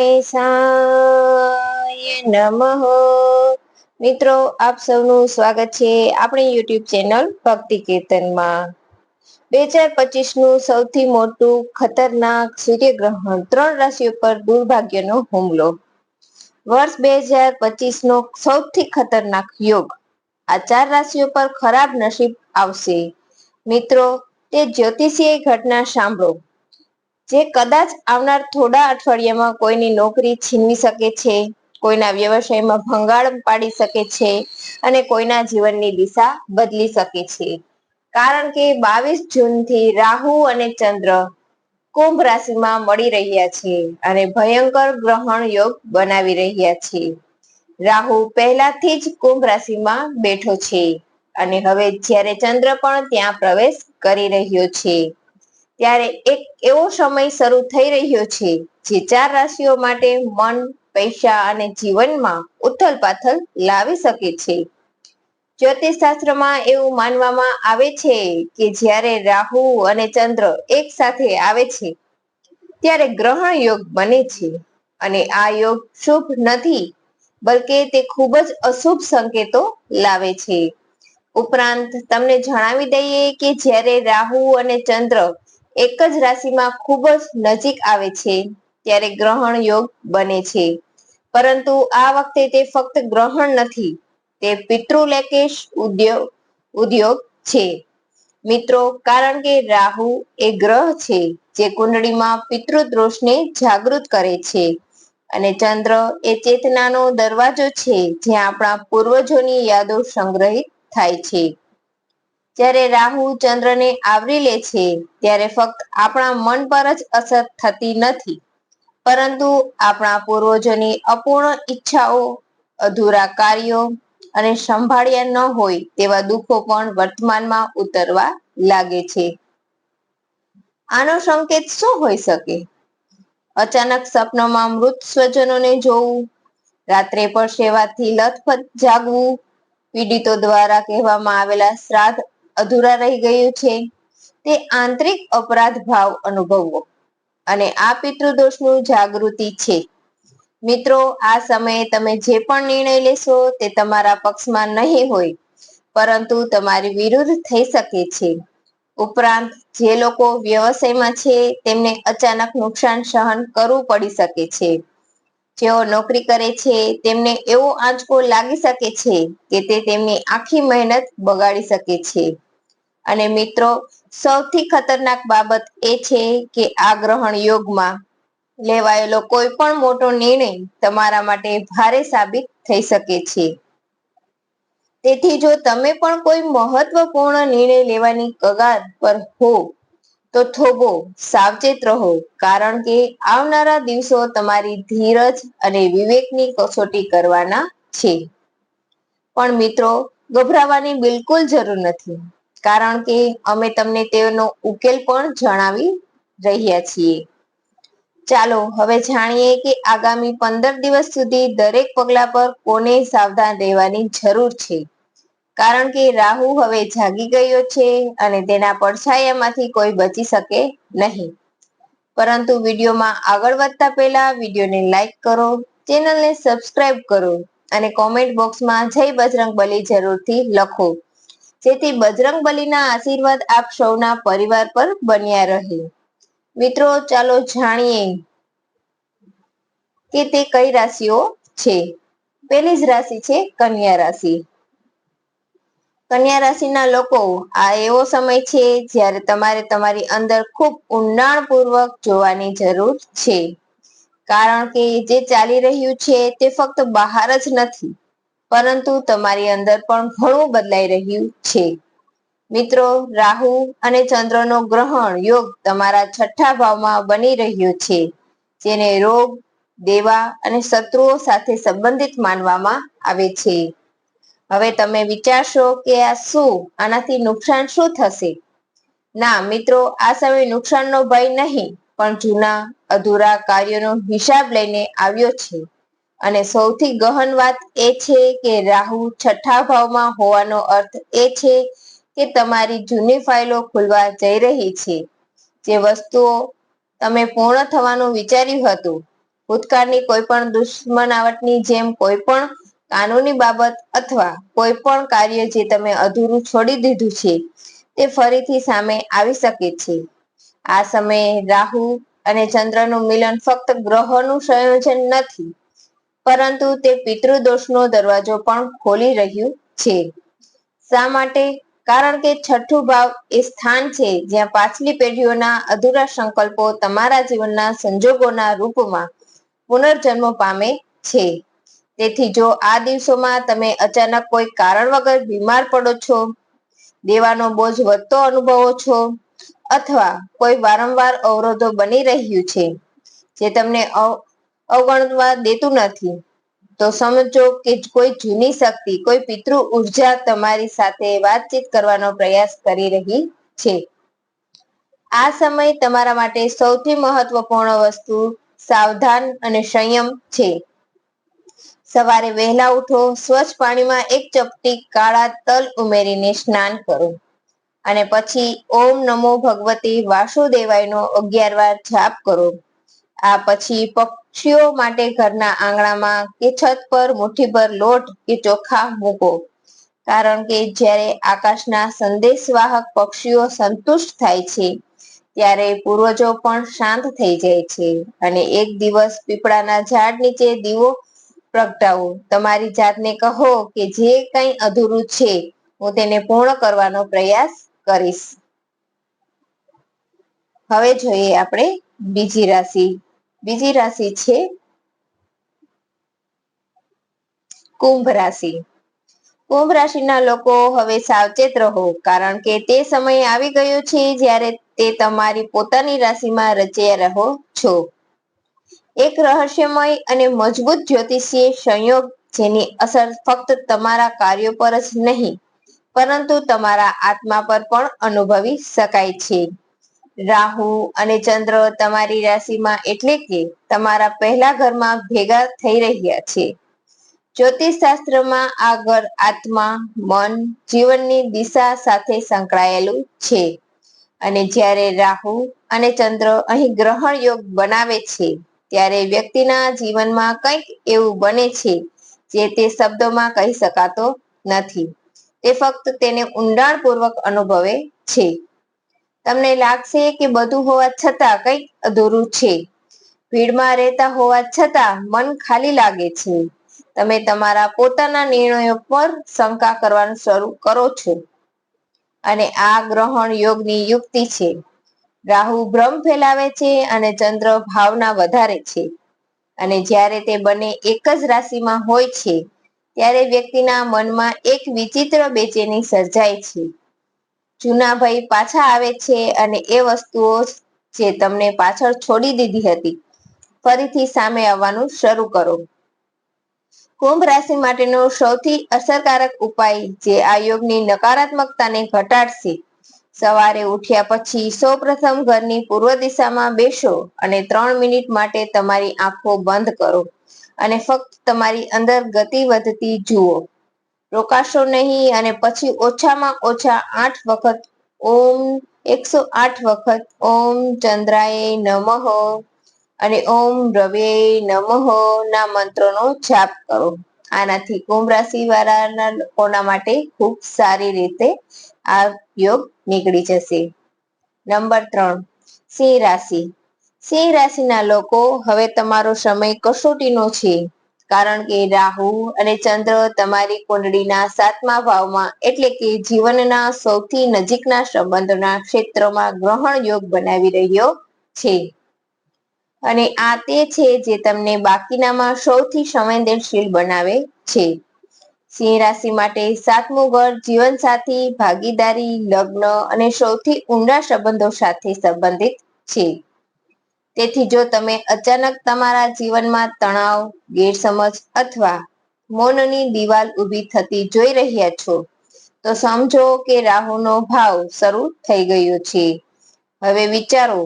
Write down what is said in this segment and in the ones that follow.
ગણેશાય નમઃ. મિત્રો, આપ સૌનું સ્વાગત છે આપણી યુટ્યુબ ચેનલ ભક્તિ કીર્તનમાં. બે હજાર પચીસનું સૌથી મોટું ખતરનાક સૂર્યગ્રહણ ત્રણ રાશિઓ પર દુર્ભાગ્યનો હુમલો. વર્ષ બે હજાર પચીસ નો સૌથી ખતરનાક યોગ. આ ચાર રાશિઓ પર ખરાબ નસીબ આવશે. મિત્રો, તે જ્યોતિષીય ઘટના સાંભળો. જે કદાચ આવનાર થોડા અઠવાડિયામાં કોઈની નોકરી છીનવી શકે છે, કોઈના વ્યવસાયમાં ભંગાળ પાડી શકે છે અને કોઈના જીવનની દિશા બદલી શકે છે. કારણ કે બાવીસ જૂનથી રાહુ અને ચંદ્ર કુંભ રાશિમાં મળી રહ્યા છે અને ભયંકર ગ્રહણ યોગ બનાવી રહ્યા છે. રાહુ પહેલાથી જ કુંભ રાશિમાં બેઠો છે અને હવે જ્યારે ચંદ્ર પણ ત્યાં પ્રવેશ કરી રહ્યો છે. ત્યારે એક એવો સમય શરૂ થઈ રહ્યો છે જે ચાર રાશિઓ માટે મન, પૈસા અને જીવનમાં ઉથલ પાથલ લાવી શકે છે. જ્યોતિષ શાસ્ત્રમાં એવું માનવામાં આવે છે કે જ્યારે રાહુ અને ચંદ્ર એક સાથે આવે છે, ત્યારે ગ્રહણ યોગ બને છે અને આ યોગ શુભ નથી, બલકે તે ખૂબ જ અશુભ સંકેતો લાવે છે. ઉપરાંત તમને જણાવી દઈએ કે જ્યારે રાહુ અને ચંદ્ર એક જ રાશિમાં ખૂબ જ નજીક આવે છે, ત્યારે ગ્રહણ યોગ બને છે. પરંતુ આ વખતે તે ફક્ત ગ્રહણ નથી, તે પિતૃલેકેશ ઉદ્યોગ ઉદ્યોગ છે. મિત્રો, કારણ કે રાહુ એ ગ્રહ છે, જે કુંડળીમાં પિતૃદોષને જાગૃત કરે છે. અને ચંદ્ર એ ચેતનાનો દરવાજો છે, જ્યાં આપણા પૂર્વજોની યાદો સંગ્રહિત થાય છે. જ્યારે રાહુ ચંદ્રને આવરી લે છે, ત્યારે ફક્ત આપણા મન પર જ અસર થતી નથી. પરંતુ આપણા પૂર્વજોની અપૂર્ણ ઈચ્છાઓ, અધૂરા કાર્યો અને સંભાળ્યા ન હોય તેવા દુઃખો પણ વર્તમાનમાં ઉતરવા લાગે છે. આનો સંકેત શું હોઈ શકે? અચાનક સપનામાં મૃત સ્વજનોને જોવું, રાત્રે પર સેવાથી લથપથ જાગવું, પીડિતો દ્વારા કહેવામાં આવેલા શ્રાદ્ધ અધૂરા રહી ગયું છે. તે આંતરિક અપરાધ ભાવ અનુભવવો. અને આ પિતૃદોષનું જાગૃતિ છે. મિત્રો, આ સમયે તમે જે પણ નિર્ણય લેશો તે તમારા પક્ષમાં નહીં હોય, પરંતુ તમારી વિરુદ્ધ થઈ શકે છે. ઉપરાંત, જે લોકો વ્યવસાયમાં છે, તેમને અચાનક નુકસાન સહન કરવું પડી શકે છે. જેઓ નોકરી કરે છે, તેમને એવો આંચકો લાગી શકે છે કે તે તેમની આખી મહેનત બગાડી શકે છે. અને મિત્રો, સૌથી ખતરનાક બાબત એ છે કે આ ગ્રહણ યોગમાં લેવાયેલો કોઈ પણ મોટો નિર્ણય તમારા માટે ભારે સાબિત થઈ શકે છે. તેથી જો તમે પણ કોઈ મહત્વપૂર્ણ નિર્ણય લેવાની કગાર પર હો, તો થોભો, સાવચેત રહો, કારણ કે આવનારા દિવસો તમારી ધીરજ અને વિવેકની કસોટી કરવાના છે. પણ મિત્રો, ગભરાવાની બિલકુલ જરૂર નથી. કારણ કે અમે તમને તેનો ઉકેલ પણ જણાવી રહ્યા છીએ. ચાલો, હવે જાણીએ કે આગામી પંદર દિવસ સુધી દરેક પગલા પર કોને સાવધાન રહેવાની જરૂર છે. કારણ કે રાહુ હવે જાગી ગયો છે અને તેના પડછાયામાંથી કોઈ બચી શકે નહીં. પરંતુ વિડીયોમાં આગળ વધતા પહેલા વિડીયોને લાઈક કરો, ચેનલને સબસ્ક્રાઇબ કરો અને કોમેન્ટ બોક્સમાં જય બજરંગ બલી જરૂરથી લખો. જેથી બજરંગ બલીના આશીર્વાદ આપ સૌના પરિવાર પર બન્યા રહે. મિત્રો, ચાલો જાણીએ કે તે કઈ રાશિઓ છે? પહેલી જ રાશિ છે કન્યા રાશિ. કન્યા રાશિના લોકો, આ એવો સમય છે જ્યારે તમારે તમારી અંદર ખૂબ ઊંડાણપૂર્વક જોવાની જરૂર છે. કારણ કે જે ચાલી રહ્યું છે તે ફક્ત બહાર જ નથી. પરંતુ તમારી અંદર પણ ઘણું બદલાઈ રહ્યું છે. મિત્રો, રાહુ અને ચંદ્રનો ગ્રહણ યોગ તમારા છઠ્ઠા ભાવમાં બની રહ્યો છે, જેને રોગ, દેવા અને શત્રુઓ સાથે સંબંધિત માનવામાં આવે છે. હવે તમે વિચારશો કે આ શું? આનાથી નુકસાન શું થશે? ના, મિત્રો, આ સમય નુકસાનનો ભય નહીં, પણ જૂના, અધૂરા કાર્યોનો હિસાબ લઈને આવ્યો છે. અને સૌથી ગહન વાત એ છે કે રાહુ છઠ્ઠા ભાવમાં હોવાનો અર્થ એ છે કે તમારી જૂની ફાઇલો ખુલવા જઈ રહી છે. જે વસ્તુઓ તમે પૂર્ણ થવાનું વિચાર્યું હતું, ભૂતકાળની કોઈ પણ દુશ્મનાવટની જેમ કોઈ પણ કાનૂની બાબત અથવા કોઈ પણ કાર્ય જે તમે અધૂરું છોડી દીધું છે, તે ફરીથી સામે આવી શકે છે. આ સમયે રાહુ અને ચંદ્રનું મિલન ફક્ત ગ્રહોનું સંયોજન નથી પરંતુ તે પિતૃદોષનો દરવાજો પણ ખોલી રહ્યું છે. શા માટે? કારણ કે છઠ્ઠું ભાવ એ સ્થાન છે જ્યાં પાછલી પેઢીઓના અધૂરા સંકલ્પો તમારા જીવનના સંજોગોના રૂપમાં પુનર્જન્મ પામે છે. તેથી જો આ દિવસોમાં તમે અચાનક કોઈ કારણ વગર બીમાર પડો છો, દેવાનો બોજ વધતો અનુભવો છો, અથવા કોઈ વારંવાર અવરોધો બની રહ્યું છે, જે તમને અવગણવા દેતું નથી. તો સમજો કે કોઈ જૂની શક્તિ, કોઈ પિતૃ ઊર્જા તમારી સાથે વાતચીત કરવાનો પ્રયાસ કરી રહી છે. આ સમય તમારા માટે સૌથી મહત્વપૂર્ણ વસ્તુ, સાવધાન અને સંયમ છે. સવારે વહેલા ઉઠો, સ્વચ્છ પાણીમાં એક ચપટી કાળા તલ ઉમેરીને સ્નાન કરો. અને પછી ઓમ નમો ભગવતી વાસુદેવાયનો અગિયાર વાર જાપ કરો. આ પછી પક્ષીઓ માટે ઘરના આંગણામાં કે છત પર મુઠ્ઠીભર લોટ કે ચોખા મૂકો. કારણ કે જ્યારે આકાશના સંદેશવાહક પક્ષીઓ સંતુષ્ટ થાય છે, ત્યારે પૂર્વજો પણ શાંત થઈ જાય છે અને એક દિવસ પીપળાના ઝાડ નીચે દીવો પ્રગટાવો. તમારી જાતને કહો કે જે કંઈ અધૂરું છે, હું તેને પૂર્ણ કરવાનો પ્રયાસ કરીશ. હવે જોઈએ આપણે બીજી રાશિ. બીજી રાશિ છે કુંભ રાશિ. કુંભ રાશિના લોકો હવે સાવચેત રહો, કારણ કે તે સમય આવી ગયો છે જ્યારે તે તમારી પોતાની રાશિમાં રચ્યા રહો છો. એક રહસ્યમય અને મજબૂત જ્યોતિષીય સંયોગ જેની અસર ફક્ત તમારા કાર્યો પર જ નહીં, પરંતુ તમારા આત્મા પર પણ અનુભવી શકાય છે. રાહુ અને ચંદ્ર તમારી રાશિમાં એટલે કે તમારા પહેલા ઘરમાં ભેગા થઈ રહ્યા છે. જ્યોતિષ શાસ્ત્રમાં આ ઘર આત્મા, મન, જીવનની દિશા સાથે સંકળાયેલું છે. અને જ્યારે રાહુ અને ચંદ્ર અહીં ગ્રહણ યોગ બનાવે છે, ત્યારે વ્યક્તિના જીવનમાં કંઈક એવું બને છે, જે તે શબ્દોમાં કહી શકાતો નથી. તે ફક્ત તેને ઊંડાણપૂર્વક અનુભવે છે. તમને લાગશે કે બધું હોવા છતાં કંઈક અધૂરું છે. ભીડમાં રહેતા હોવા છતાં મન ખાલી લાગે છે. તમે તમારા પોતાના નિર્ણયો પર શંકા કરવાનું શરૂ કરો છો. અને આ ગ્રહણ યોગની યુક્તિ છે. રાહુ ભ્રમ ફેલાવે છે અને ચંદ્ર ભાવના વધારે છે. અને જ્યારે તે બંને એક જ રાશિમાં હોય છે, ત્યારે વ્યક્તિના મનમાં એક વિચિત્ર બેચેની સર્જાય છે. જૂના ભય પાછા આવે છે અને એ વસ્તુઓ જે તમને પાછળ છોડી દીધી હતી, ફરીથી સામે આવવાનું શરૂ કરો. કુંભ રાશિ માટેનો સૌથી અસરકારક ઉપાય જે આ યોગની નકારાત્મકતાને ઘટાડશે. સવારે ઉઠ્યા પછી સૌપ્રથમ ઘરની પૂર્વ દિશામાં બેસો અને ત્રણ મિનિટ માટે તમારી આંખો બંધ કરો અને ફક્ત તમારી અંદર ગતિ વધતી જુઓ. રોકાશો નહીં અને પછી ઓછામાં ઓછા આઠ વખત ઓમ, એકસો આઠ વખત ઓમ ચંદ્રાય નમઃ અને ઓમ રવે નમઃ ના મંત્રોનો જાપ કરો. આનાથી કુંભ રાશિ વાળાના લોકોના માટે ખૂબ સારી રીતે આ યોગ નીકળી જશે. નંબર ત્રણ, સિંહ રાશિ. સિંહ રાશિના લોકો, હવે તમારો સમય કસોટીનો છે. કારણ કે રાહુ અને ચંદ્ર તમારી કુંડળીના સાતમા ભાવમાં એટલે કે જીવનના સૌથી નજીકના સંબંધોના ક્ષેત્રમાં ગ્રહણ યોગ બનાવી રહ્યો છે. અને આ તે છે જે તમને બાકીનામાં સૌથી સંવેદનશીલ બનાવે છે. સિંહ રાશિ માટે સાતમું ઘર જીવનસાથી, ભાગીદારી, લગ્ન અને સૌથી ઊંડા સંબંધો સાથે સંબંધિત છે. તેથી જો તમે અચાનક તમારા જીવનમાં તણાવ, ગેરસમજ અથવા મૌનની દિવાલ ઊભી થતી જોઈ રહ્યા છો, તો સમજો કે રાહુનો ભાવ શરૂ થઈ ગયો છે. હવે વિચારો,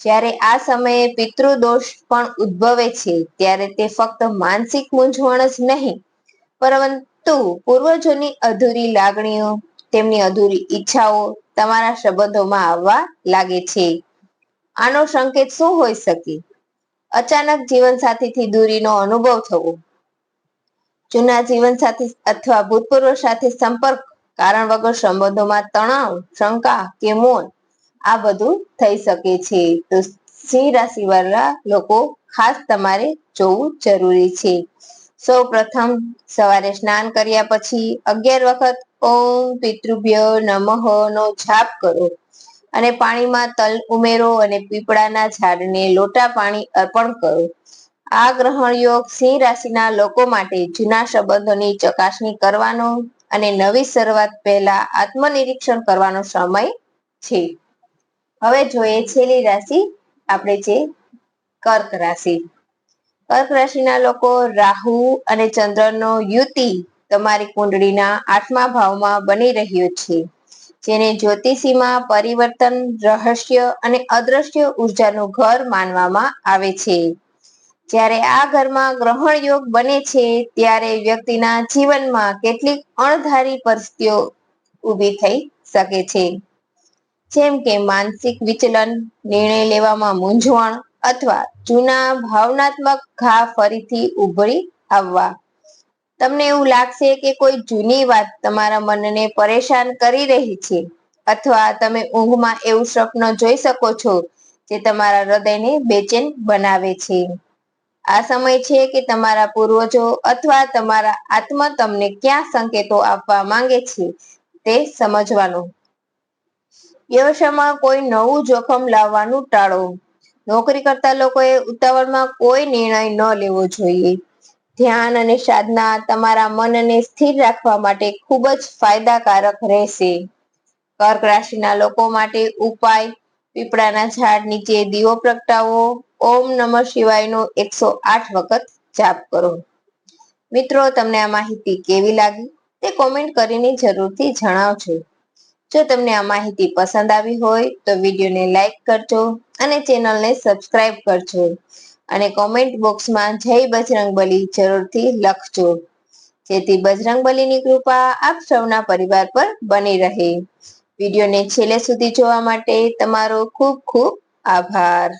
જ્યારે આ સમયે પિતૃદોષ પણ ઉદ્ભવે છે, ત્યારે તે ફક્ત માનસિક મૂંઝવણ જ નહીં, પરંતુ પૂર્વજોની અધૂરી લાગણીઓ, તેમની અધૂરી ઈચ્છાઓ તમારા સંબંધોમાં આવવા લાગે છે. આનો સંકેત શું હોઈ શકે? અચાનક જીવનસાથીથી દૂરીનો અનુભવ થવો. જૂના જીવનસાથી અથવા ભૂતપૂર્વ સાથે સંપર્ક કારણ વગર સંબંધોમાં તણાવ, શંકા કે મૌન, આ બધું થઈ શકે છે. તો સિંહ રાશિ વાળા લોકો ખાસ તમારે જોવું જરૂરી છે. સૌ પ્રથમ સવારે સ્નાન કર્યા પછી અગિયાર વખત ઓમ પિતૃભ્ય નમઃ નો જાપ કરો. અને પાણીમાં તલ ઉમેરો અને પીપળાના ઝાડને લોટા પાણી અર્પણ કરો. આ ગ્રહણ યોગ સિંહ રાશિના લોકો માટે જૂના સંબંધોની ચકાસણી કરવાનો અને નવી શરૂઆત પહેલા આત્મનિરીક્ષણ કરવાનો સમય છે. હવે જોઈએ છેલ્લી રાશિ, આપણે છે કર્ક રાશિ. કર્ક રાશિના લોકો રાહુ અને ચંદ્રનો યુતિ તમારી કુંડળીના આઠમા ભાવમાં બની રહ્યો છે. જેને જ્યોતિષીમાં પરિવર્તન, રહસ્ય અને અદ્રશ્ય ઉર્જાનું ઘર માનવામાં આવે છે. જ્યારે આ ઘરમાં ગ્રહણ યોગ બને છે, ત્યારે વ્યક્તિના જીવનમાં કેટલીક અણધારી પરિસ્થિતિઓ ઊભી થઈ શકે છે. જેમ કે માનસિક વિચલન, નિર્ણય લેવામાં મૂંઝવણ અથવા જૂના ભાવનાત્મક ઘા ફરીથી ઉભરી આવવા. તમને એવું લાગશે કે કોઈ જૂની વાત તમારા મનને પરેશાન કરી રહી છે અથવા તમે ઊંઘમાં એવું સ્વપ્ન જોઈ શકો છો જે તમારા હૃદયને બેચેન બનાવે છે. આ સમય છે કે તમારા પૂર્વજો અથવા તમારા આત્મા તમને ક્યાં સંકેતો આપવા માંગે છે તે સમજવાનું. વ્યવસાયમાં કોઈ નવું જોખમ લાવવાનું ટાળો. નોકરી કરતા લોકોએ ઉતાવળમાં કોઈ નિર્ણય ન લેવો જોઈએ. ધ્યાન અને સાધના તમારા મનને સ્થિર રાખવા માટે ખૂબ જ ફાયદાકારક રહેશે. કર્ક રાશિના લોકો માટે ઉપાય, પીપળાના ઝાડ નીચે દીવો પ્રગટાવો, ઓમ નમઃ શિવાયનો એકસો આઠ વખત જાપ કરો. મિત્રો, તમને આ માહિતી કેવી લાગી? તે કોમેન્ટ કરીને જરૂરથી જણાવજો. જો તમને આ માહિતી પસંદ આવી હોય તો વિડીયોને લાઈક કરજો અને ચેનલને સબસ્ક્રાઇબ કરજો. અને કોમેન્ટ બોક્સમાં જય બજરંગબલી જરૂરથી લખજો. જેથી બજરંગબલીની કૃપા આપ સૌના પરિવાર પર બની રહે. વિડીયોને છેલ્લે સુધી જોવા માટે તમારો ખૂબ ખૂબ આભાર.